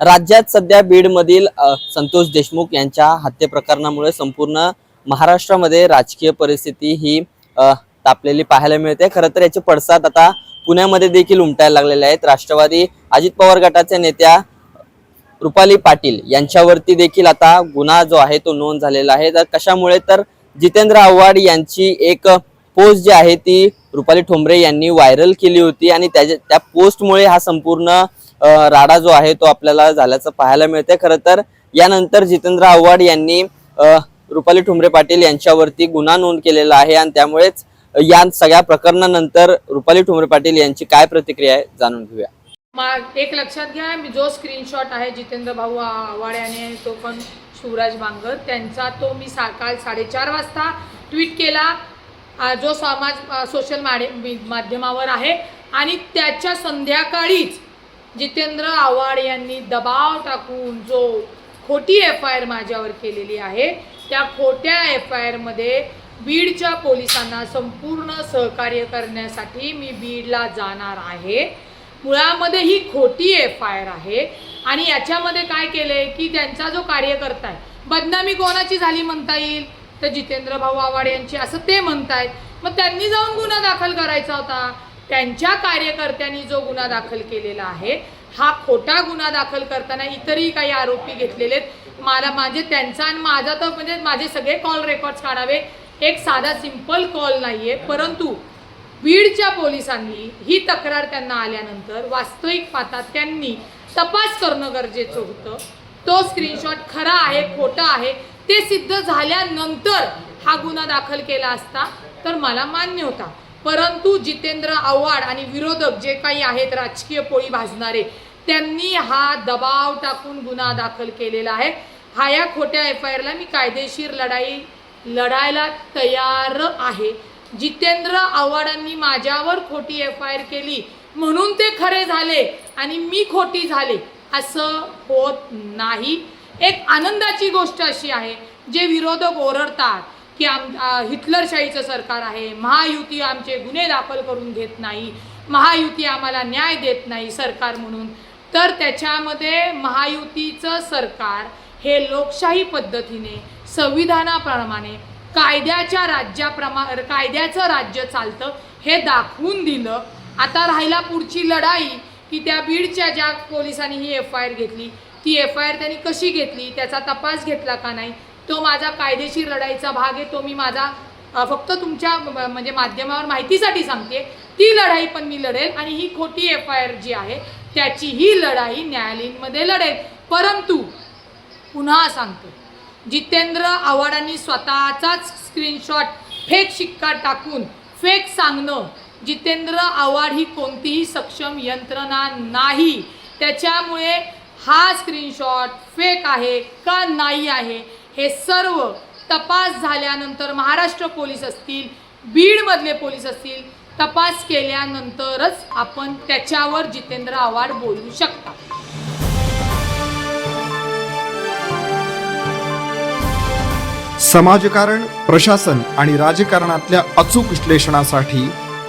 राज्यात सध्या बीडमधील संतोष देशमुख यांच्या हत्येप्रकरणामुळे संपूर्ण महाराष्ट्रामध्ये राजकीय परिस्थिती ही तापलेली पाहायला मिळते. खरं तर याचे पडसाद आता पुण्यामध्ये देखील उमटायला लागलेले आहेत. राष्ट्रवादी अजित पवार गटाच्या नेत्या रुपाली पाटील यांच्यावरती देखील आता गुन्हा जो आहे तो नोंद झालेला आहे. तर कशामुळे? तर जितेंद्र आव्हाड यांची एक पोस्ट जी आहे ती रुपाली ठोंबरे यांनी व्हायरल केली होती आणि त्याच्या त्या पोस्टमुळे हा संपूर्ण राडा जो आहे तो आपल्याला झाल्याचं पाहायला मिळतंय. खरं तर यानंतर जितेंद्र आव्हाड यांनी रुपाली ठोंबरे पाटील यांच्यावरती गुन्हा नोंद केलेला आहे आणि त्यामुळेच या सगळ्या प्रकरणानंतर रुपाली ठोंबरे पाटील यांची काय प्रतिक्रिया आहे जाणून घेऊया. एक लक्षात घ्या मी जो स्क्रीनशॉट आहे जितेंद्र भाऊ आवाडे तो पण शिवराज बांगर त्यांचा तो मी सकाळ साडेचार वाजता ट्विट केला. जो समाज सोशल माडे माध्यमावर आहे. आणि त्याच्या संध्याकाळीच जितेंद्र आव्हाड यांनी दबाव टाकून जो खोटी एफ आय आर माझ्यावर केलेली आहे त्या खोट्या एफ आय आरमध्ये बीडच्या पोलिसांना संपूर्ण सहकार्य करण्यासाठी मी बीडला जाणार आहे. मुळामध्ये ही खोटी एफ आय आर आहे. आणि याच्यामध्ये काय केलं आहे की त्यांचा जो कार्यकर्ता आहे बदनामी कोणाची झाली म्हणता येईल? तर जितेंद्र भाऊ आव्हाड यांची असं ते म्हणतायत. मग त्यांनी जाऊन गुन्हा दाखल करायचा होता. त्यांच्या कार्यकर्त्यांनी जो गुन्हा दाखल केलेला आहे हा खोटा गुन्हा दाखल करताना इतरही काही आरोपी घेतलेले आहेत. मला माझे त्यांचा आणि माझा तर म्हणजे माझे सगळे कॉल रेकॉर्ड्स काढावे. एक साधा सिंपल कॉल नाही आहे परंतु बीडच्या पोलिसांनी ही तक्रार त्यांना आल्यानंतर वास्तविक पाहता त्यांनी तपास करणं गरजेचं होतं. तो स्क्रीनशॉट खरा आहे खोटा आहे ते सिद्ध झाल्यानंतर हा गुन्हा दाखल केला असता तर मला मान्य होता. परंतु जितेंद्र आव्हाड आणि विरोधक जे काही आहेत राजकीय पोळी भाजणारे त्यांनी हा दबाव टाकून गुन्हा दाखल केलेला आहे. हा या खोट्या एफ आय आरला मी कायदेशीर लढाई लढायला तयार आहे. जितेंद्र आव्हाडांनी माझ्यावर खोटी एफ आय आर केली म्हणून ते खरे झाले आणि मी खोटी झाले. असं होत नाही. एक आनंदाची गोष्ट अशी आहे जे विरोधक ओरडतात की आम हिटलरशाहीचं सरकार आहे महायुती आमचे गुन्हे दाखल करून घेत नाही महायुती आम्हाला न्याय देत नाही सरकार म्हणून तर त्याच्यामध्ये महायुतीचं सरकार हे लोकशाही पद्धतीने संविधानाप्रमाणे कायद्याच्या राज्याप्रमा कायद्याचं राज्य चालतं हे दाखवून दिलं. आता राहिला पुढची लढाई की त्या बीडच्या ज्या पोलिसांनी ही एफ आय आर घेतली ती एफ आय आर त्यांनी कशी घेतली त्याचा तपास घेतला का नाही तो माझा कायदेशीर लढाईचा भाग आहे तो मी माझा फक्त तुमच्या म्हणजे माध्यमावर माहितीसाठी सांगते. ती लढाई पण मी लढेल आणि ही खोटी एफ आय आर जी आहे त्याची ही लढाई न्यायालयीनमध्ये लढेल. परंतु पुन्हा सांगतो जितेंद्र आव्हाडांनी स्वतःचाच स्क्रीनशॉट फेक शिक्का टाकून फेक सांगणं जितेंद्र आव्हाड ही कोणतीही सक्षम यंत्रणा नाही. त्याच्यामुळे हा स्क्रीनशॉट फेक आहे का नाही आहे हे सर्व तपास झाल्यानंतर महाराष्ट्र पोलीस असतील बीडमधले पोलीस असतील तपास केल्यानंतरच आपण त्याच्यावर जितेंद्र आव्हाड बोलू शकता. समाजकारण प्रशासन आणि राजकारणातल्या अचूक विश्लेषणासाठी